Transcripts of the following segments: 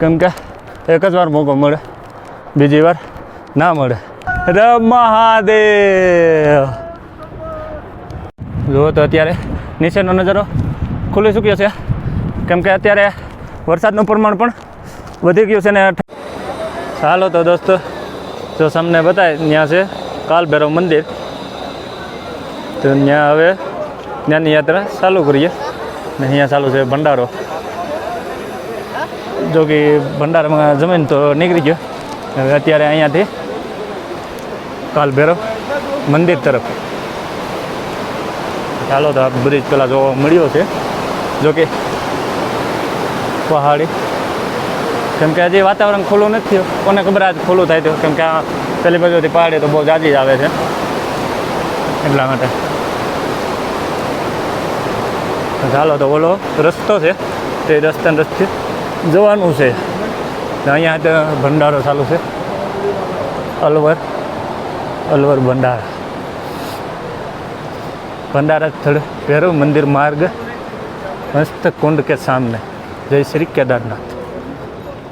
કેમ કે એક જ વાર મોકો મળે, બીજી વાર ના મળે. ર મહાદેવ! જુઓ તો અત્યારે નીચેનો નજારો ખુલી ચૂક્યો છે. કેમ કે અત્યારે વરસાદનું પ્રમાણ પણ વધી ગયું છે ને ચાલો તો દોસ્તો, જો સામને બતાય ત્યાં છે કાલભૈરવ મંદિર. તો ત્યાં હવે ત્યાંની યાત્રા ચાલુ કરીએ. ને અહીંયા ચાલુ છે ભંડારો. જો કે ભંડારમાં જમીન તો નીકળી ગયો. હવે અત્યારે અહીંયાથી કાલ ભૈરવ મંદિર તરફ. ચાલો તો આ બ્રિજ પેલા જોવા મળ્યો છે. જો કે પહાડી. કેમ કે હજી વાતાવરણ ખુલ્લું નથી થયું. કોને ખબર આજ ખુલ્લું થાય તો? કેમ કે આ પેલી બાજુથી પહાડી તો બહુ જાજી જ આવે છે. એટલા માટે. ચાલો તો ઓલો રસ્તો છે. તે રસ્તાને રસ્તે જવાનું છે તો અહીંયા તો ભંડારો ચાલુ છે અલવર અલવર ભંડારા भंडारा स्थल भैरव मंदिर मार्ग मस्त कुंड के सामने जय श्री केदारनाथ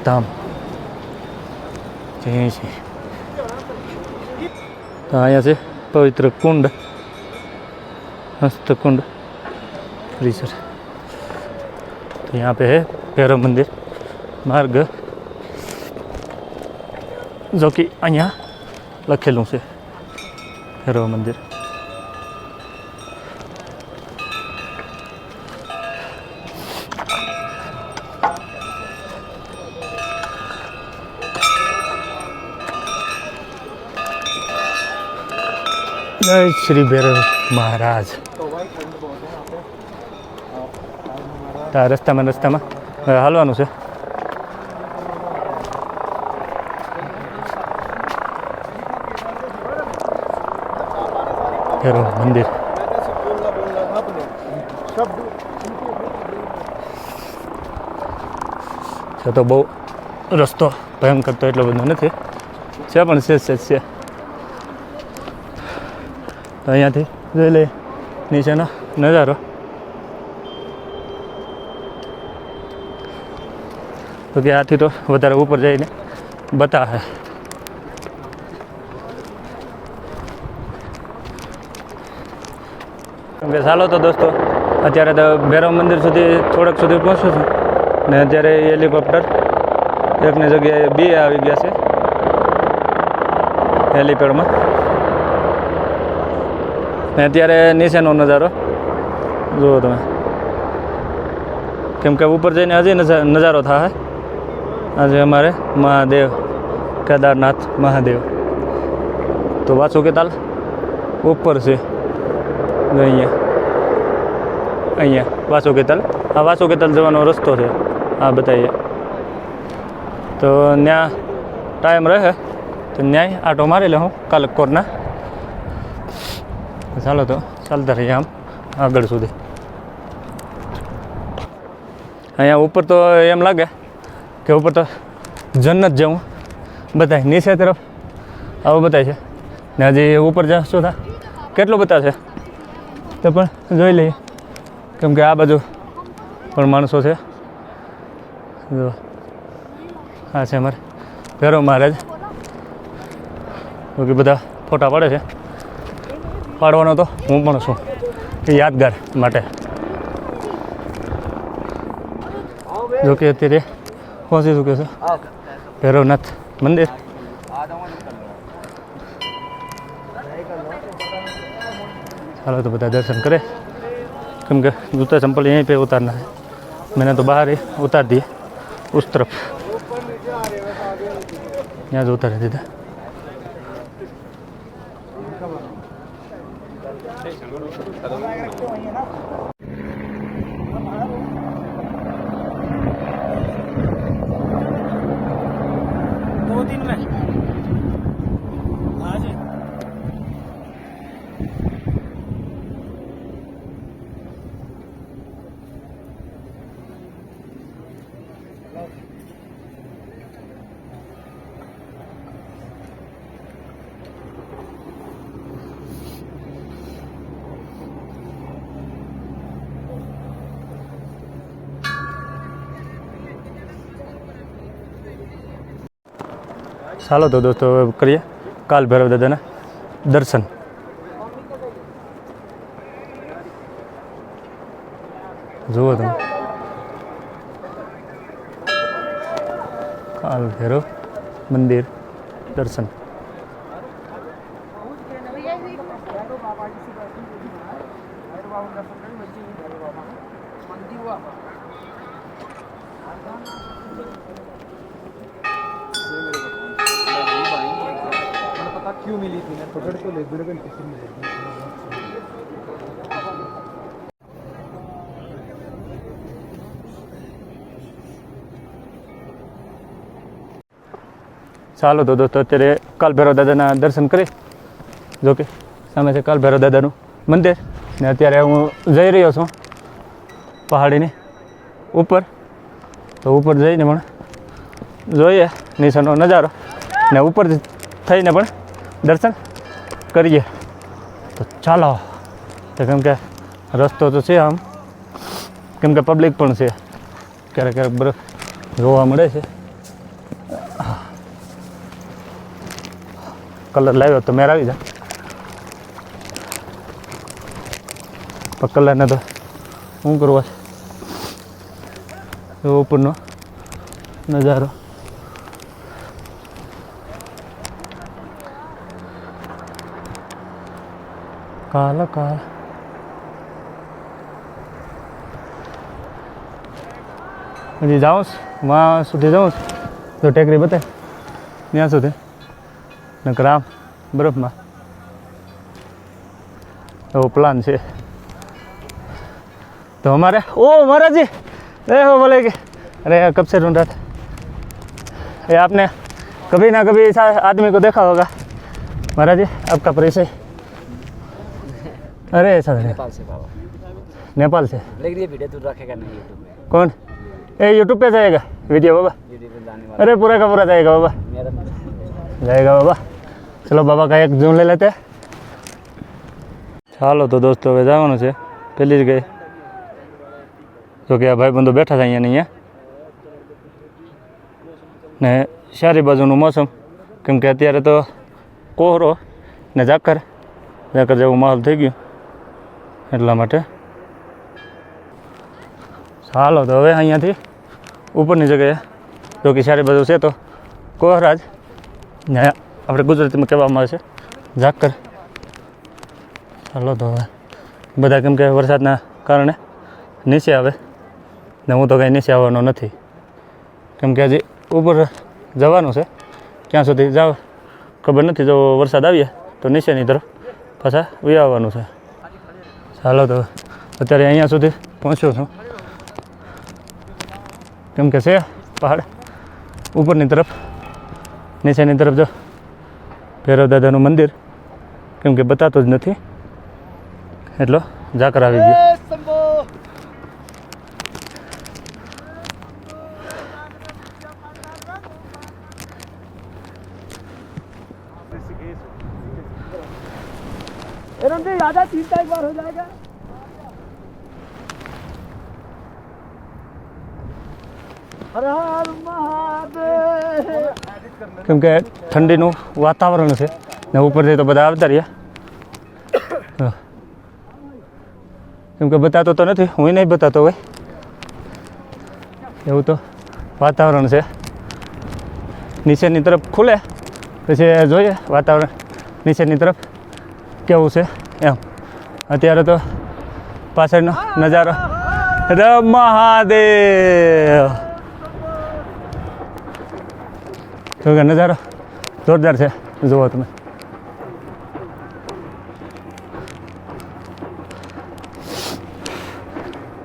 धाम जय श्री तो यहाँ से पवित्र कुंड मस्त कुंड परिसर तो यहाँ पे है ભૈરવ મંદિર માર્ગ જો કે અહીંયા લખેલું છે ભૈરવ મંદિર. જય શ્રી ભૈરવ મહારાજ. આ રસ્તામાં રસ્તામાં? હાલવાનું છે. મંદિર. છે તો બહુ રસ્તો ભયંકર તો એટલો બધો નથી. છે પણ છે છે છે. તો અહીંયાથી જોઈ લઈએ નીચેનો નજારો. તો કે આથી તો વધારે ઉપર જઈને બતાવે. કે ચાલો તો દોસ્તો, અત્યારે તો ભૈરવ મંદિર સુધી થોડોક સુધી પહોંચું છું. ને અત્યારે હેલિકોપ્ટર એકની જગ્યાએ બે આવી ગયા છે. હેલિપેડમાં. ને અત્યારે નીચેનો નજારો જુઓ તમે. કેમ કે ઉપર જઈને હજી નજા- નજારો થાય આજે અમારે મહાદેવ, કેદારનાથ મહાદેવ. તો વાંચો કે તાલ? ઉપર છે. અહીંયા. અહીંયા. વાસુ કેતાલ આ વાસુ કેતાલ જવાનો રસ્તો છે. આ બતાવીએ. તો ત્યાં ટાઈમ રહે. તો ન્યાય આટો મારી લે હું કાલકોરના ચાલો તો, ચાલતા રહીએ આમ, આગળ સુધી. અહીંયા ઉપર તો એમ લાગે. કે ઉપર તો જન્નત જવું. બતાય, નીચે તરફ આવું બતાય છે. ને હજી ઉપર જા, શું થાય કેટલું બતાવશે તો પણ જોઈ લઈએ. કેમ કે આ બાજુ પણ માણસો છે. જો. આ છે અમારે ભૈરવ મહારાજ. બાકી બધા ફોટા પાડે છે. પાડવાનો તો હું પણ છું. યાદગાર માટે. જો કે અત્યારે પહોંચી ચૂક્યો છે ભૈરવનાથ મંદિર ચાલો तो બધા દર્શન કરે કેમ કે जूता चंपल यहीं पे उतारना है मैंने तो बाहर ही उतार दिए उस तरफ यहाँ जो उतारे थे ચાલો તો દોસ્તો કરીએ. કાલ ભૈરવ દાદાના દર્શન. જુઓ તમે. કાલ ભૈરવ મંદિર દર્શન. పకడుకోలేదు దొరకనిపిస్తుంది ચાલો તો દોસ્તો, અત્યારે કાલ ભૈરવ દાદાના દર્શન કરી. જોકે સામે છે કાલ ભૈરવ દાદાનું મંદિર. ને અત્યારે હું જઈ રહ્યો છું પહાડીની ઉપર. તો ઉપર જઈને પણ જોઈએ નિશાનો નજારો. ને ઉપર થઈને પણ દર્શન. કરીએ. તો ચાલો. તો કેમ કે રસ્તો તો છે આમ. કેમ કે પબ્લિક પણ છે. ક્યારેક ક્યારેક બરફ જોવા મળે છે. કલર લાવ્યો તો મેર આવી જાય પણ કલરને તો શું કરવા ઉપરનો નજારો. કાલ કાલ હજી જાઉં છું માં સુધી જાઉં છું તો ટેકરી બતાય ત્યાં સુધી નકર આમ બરફમાં એવો પ્લાન છે तो हमारे ओ महाराज जी ए हो बोले कि अरे यार कब से ढूंढ रहा था ये आपने कभी ना कभी ऐसा आदमी को देखा होगा महाराज जी आपका परिचय अरे ऐसा नहीं नेपाल से बाबा नेपाल से लेकिन ये वीडियो तू रखेगा नहीं यूट्यूब में कौन ये यूट्यूब पे जाएगा वीडियो बाबा यूट्यूब पे जाने वाला अरे पूरा का पूरा जाएगा बाबा मेरा जाएगा बाबा ચલો બાબા કા એક ઝૂમ લઈ લેતે ચાલો તો દોસ્તો હવે જવાનું છે પેલી જ ગઈ જો કે આ ભાઈબંધો બેઠા છે અહીંયા ને અહીંયા ને સારી બાજુનું મોસમ કેમ કે અત્યારે તો કોહરો ને ઝાકર ઝાકર જેવું માહોલ થઈ ગયું એટલા માટે. ચાલો તો હવે અહીંયાથી ઉપરની જગ્યાએ, જો કે સારી બધું છે તો કોહરાજ ને આપણે ગુજરાતીમાં કહેવામાં આવે છે ઝાકર. ચાલો તો હવે બધા કેમ કે વરસાદના કારણે નીચે આવે ને હું તો કાંઈ નીચે આવવાનો નથી. કેમ કે હજી ઉપર જવાનું છે, ક્યાં સુધી જાવ ખબર નથી. જો વરસાદ આવીએ તો નીચેની તરફ પાછા આવવાનું છે. ચાલો તો અત્યારે અહીંયા સુધી પહોંચ્યો છું. કેમ કે છે પહાડ ઉપરની તરફ. નીચેની તરફ જો ભૈરવ દાદાનું મંદિર. કેમ કે બતાતો જ નથી. એટલો ઝાકર આવી ગયો. ज्यादा तीन एक बार हो जाएगा हर हर महादेव કેમ કે ઠંડીનું વાતાવરણ છે ને ઉપરથી તો બધા આવતા રહ્યા હા. કેમ કે બતાતો તો નથી હું નહીં બતાતો હોય એવું તો વાતાવરણ છે નીચેની તરફ ખુલે પછી જોઈએ વાતાવરણ નીચેની તરફ કેવું છે? એમ. અત્યારે તો પાછળનો નજારો. રમ મહાદેવ! જો કે નજારો જોરદાર છે. જુઓ તમે.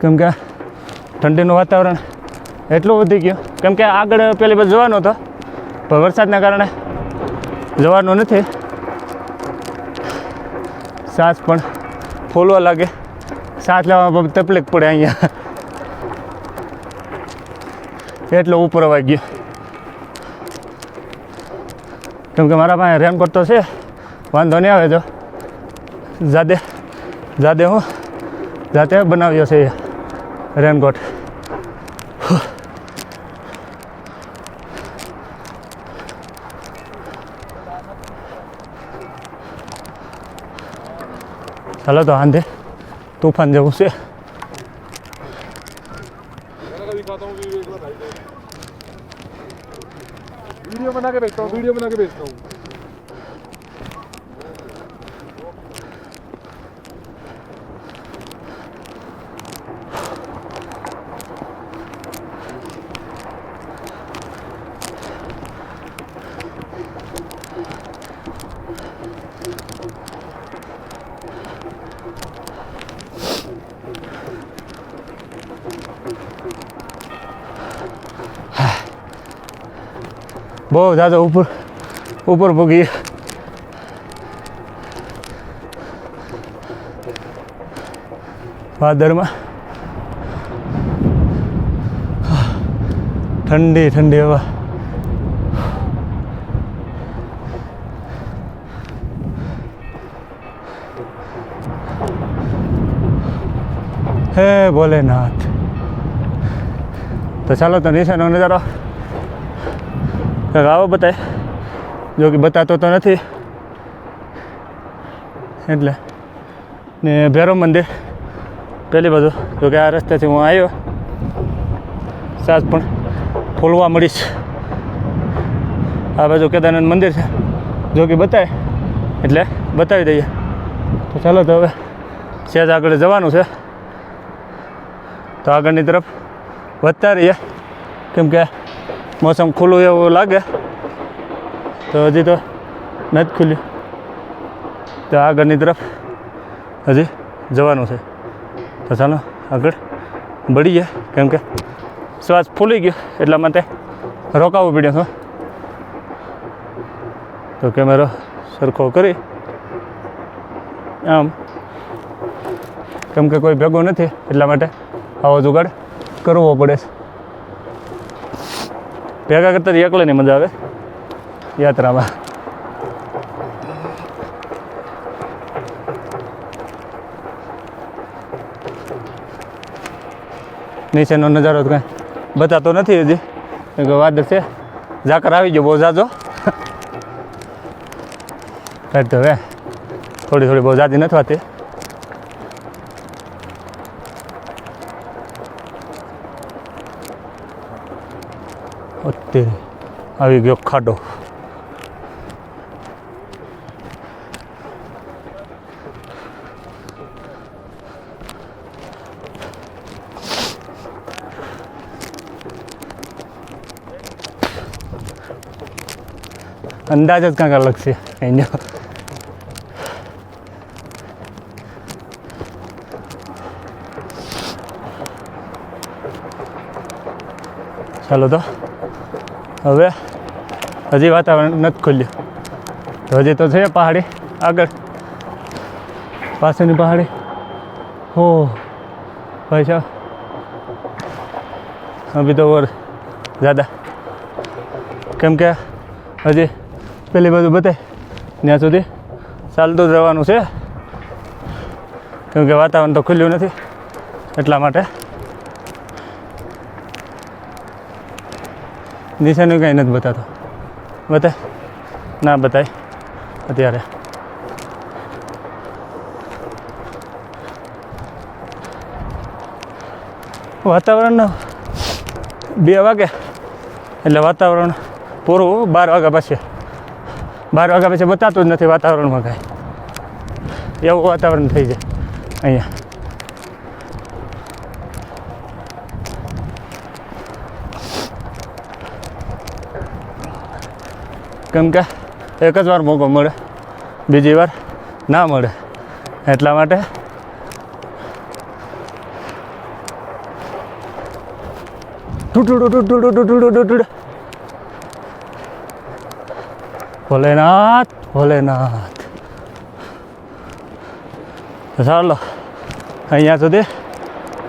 કેમ કે ઠંડીનું વાતાવરણ એટલું વધી ગયું. કેમ કે આગળ પેલી બાજુ જવાનો હતો. પણ વરસાદના કારણે જવાનું નથી. શ્વાસ પણ ફૂલવા લાગે. શ્વાસ લેવામાં તકલીફ પડે અહીંયા. એટલો ઉપર અવાઈ ગયો કેમ કે મારા પાસે રેનકોટ તો છે. વાંધો નહીં આવે તો. જાદે જાદે હું જાતે બનાવ્યો છે રેનકોટ હલો તો આંધે તોફાન જવું છે वीडियो बना के भेजता हूँ वीडियो बना के भेजता हूँ બહુ જાજો ઉપર ઉપર ભૂગી ભાદરમાં ઠંડી ઠંડી હવા. હે ભોલેનાથ. તો ચાલો તો નિશાનો નજારો. કંઈક આવો બતાય. જો કે બતાતો તો નથી. એટલે. ને ભૈરવ મંદિર. પહેલી બાજુ. જો કે આ રસ્તેથી હું આવ્યો સાસ પણ ફોલવા મળીશ. આ બાજુ કેદારનાથ મંદિર છે. જો કે બતાય. એટલે બતાવી દઈએ. તો ચાલો તો હવે સહેજ આગળ જવાનું છે. તો આગળની તરફ વધતા રહીએ. કેમ કે મોસમ ખુલ્લું એવું લાગે. તો હજી તો નથી ખુલ્યું. તો આગળની તરફ હજી જવાનું છે. તો ચાલો આગળ બળીએ કેમ કે શ્વાસ ફૂલી ગયો, એટલા માટે રોકાવું પડ્યો છો. તો કેમેરો સરખો કરી. આમ. કેમ કે કોઈ ભેગો નથી, એટલા માટે આવો જુગાડ કરવો પડે છે. ભેગા કરતાં એકલાની મજા આવે. યાત્રામાં. નીચેનો નજારો તો બતાતો નથી હજી. વાદળ છે, ઝાકર આવી ગયો, બહુ જાજો. કાંઈ તો હવે, થોડી થોડી બહુ જાજી નથી વાતી અત્યારે આવી ગયો ખાડો. અંદાજ જ કાંઈક અલગ છે. એનો ચાલો તો. હવે હજી વાતાવરણ નથી ખુલ્યું. તો હજી તો છે પહાડી. આગળ. પાસેની પહાડી. હો. ભાઈ સાહેબ. અભી તો ઓર જ્યાદા કેમ કે હજી પેલી બાજુ બતાય ત્યાં સુધી ચાલતું જ રહેવાનું છે. કેમ કે વાતાવરણ તો ખુલ્યું નથી એટલા માટે નિશાનું કંઈ નથી બતાતો. બતાય. ના, બતાય. અત્યારે. વાતાવરણ બે વાગે. એટલે વાતાવરણ પૂરું બાર વાગ્યા પછી. બાર વાગ્યા પછી બતાતું જ નથી વાતાવરણમાં કાંઈ. એવું વાતાવરણ થઈ જાય અહીંયા. કેમ કે એક જ વાર મોકો મળે, બીજી વાર ના મળે. એટલા માટે ભોલેનાથ ભોલેનાથ. ચાલો, અહીંયા સુધી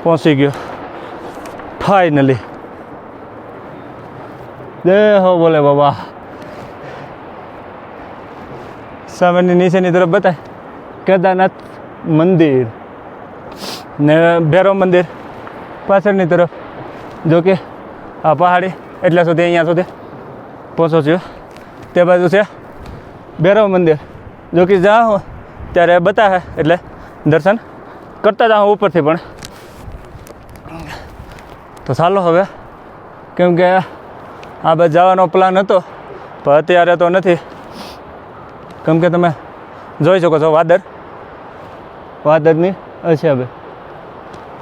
પહોંચી ગયો. ફાઇનલી જય હો બોલે બાબા. સામેની નીચેની તરફ બતાય. કેદારનાથ મંદિર ને ભૈરવ મંદિર પાછળની તરફ. જો કે આ પહાડી એટલે સુધી અહીંયા સુધી પહોંચો છો. તે બાજુ છે ભૈરવ મંદિર. જો કે જાઓ ત્યારે બતાવે એટલે દર્શન કરતા જાઉં ઉપરથી પણ. તો ચાલો હવે, કેમ કે આ બાજુ જવાનો પ્લાન હતો, પણ અત્યારે તો નથી. કેમ કે તમે જોઈ શકો છો વાદળ. વાદળની છે હવે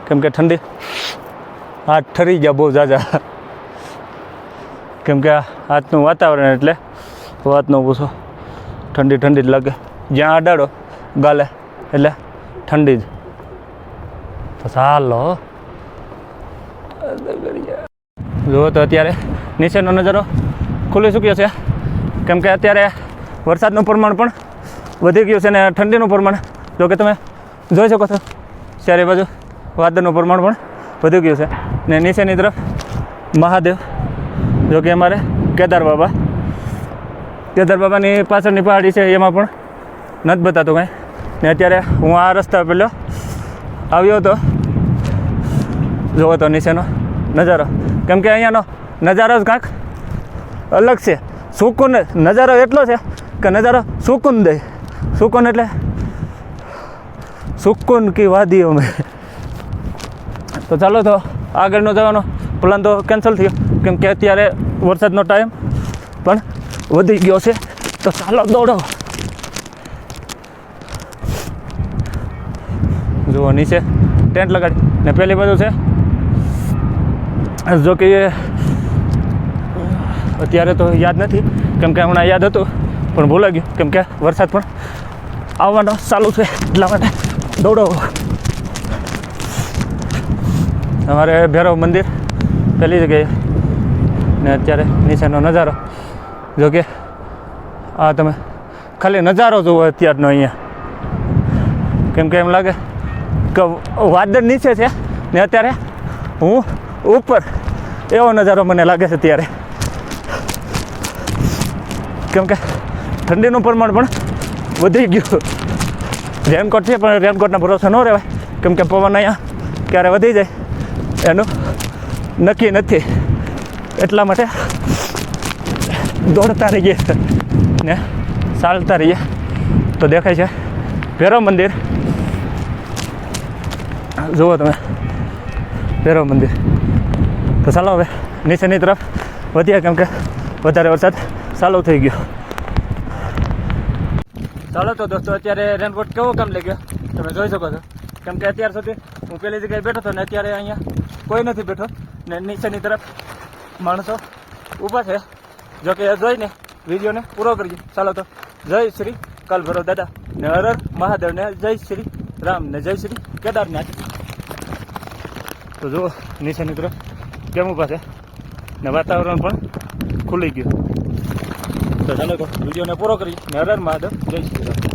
કેમ કે ઠંડી. હાથ ઠરી ગયા બહુ ઝાઝા. કેમ કે આજનું વાતાવરણ એટલે વાત ન પૂછો. ઠંડી ઠંડી જ લાગે. જ્યાં અડાડો ગાલે એટલે ઠંડી જ. તો ચાલો. જુઓ તો અત્યારે નીચેનો નજારો ખુલી ચૂક્યો છે. કેમ કે અત્યારે વરસાદનું પ્રમાણ પણ વધી ગયું છે ને ઠંડીનું પ્રમાણ, જો કે તમે જોઈ શકો છો, ચારે બાજુ વાદળનું પ્રમાણ પણ વધી ગયું છે. ને નીચેની તરફ મહાદેવ, જો કે અમારે કેદાર બાબા. કેદાર બાબાની પાછળની પહાડી છે, એમાં પણ નથી બતાતું કાંઈ. ને અત્યારે હું આ રસ્તા પેલો આવ્યો હતો, જોવો તો નીચેનો નજારો. કેમ કે અહીંયાનો નજારો જ કાંઈક અલગ છે. સુકૂન નજારો એટલો છે કે નજારો સુકૂન દે. સુકૂન એટલે સુકૂન કી વાદીઓ મેં. તો ચાલો તો આગળનો જવાનો પ્લાન તો કેન્સલ થયો. કેમ કે અત્યારે વરસાદનો ટાઈમ પણ વધી ગયો છે. તો ચાલો દોડો. જુઓ, નીચે ટેન્ટ લગાડી. ને પહેલી બાજુ છે. જો કે અત્યારે તો યાદ નથી. કેમ કે હમણાં યાદ હતું. પણ ભૂલાઈ ગયું. કેમ કે વરસાદ પણ આવવાનો ચાલુ છે એટલા માટે દોડો. અમારે ભૈરવ મંદિર પેલી જગ્યાએ. ને અત્યારે નીચેનો નજારો. જો કે આ તમે ખાલી નજારો જુઓ અત્યારનો અહીંયા. કેમ કે એમ લાગે કે વાદળ નીચે છે. ને અત્યારે હું ઉપર. એવો નજારો મને લાગે છે ત્યારે કેમ કે ઠંડીનું પ્રમાણ પણ વધી ગયું. રેનકોટ છે, પણ રેનકોટના ભરોસે ન રહેવાય. કેમ કે પવન અહીંયા ક્યારે વધી જાય, એનું નક્કી નથી. એટલા માટે દોડતા રહીએ ને ચાલતા રહીએ. તો દેખાય છે, ભૈરવ મંદિર. જુઓ તમે, ભૈરવ મંદિર. તો ચાલો હવે નીચેની તરફ વધ્યા કેમ કે વધારે વરસાદ ચાલુ થઈ ગયો. ચાલો તો દોસ્તો, અત્યારે રેનકોટ કેવો કામ લાગ્યો? તમે જોઈ શકો છો. કેમ કે અત્યાર સુધી હું પેલી જગ્યાએ બેઠો હતો ને અત્યારે અહીંયા કોઈ નથી બેઠો. ને નીચેની તરફ માણસો ઊભા છે. જોકે એ જોઈને વિડીયોને પૂરો કરીએ ચાલો તો, જય શ્રી કલભરો દાદા ને હરર હર મહાદેવ ને જય શ્રી રામ ને જય શ્રી કેદારનાથ. તો જુઓ, નીચેની તરફ કેમ ઊભા છે. ને વાતાવરણ પણ ખુલી ગયું. તો ચાલો વિડીયોને પૂરો કરી. ને હર હર મહાદેવ જય શ્રી રામ.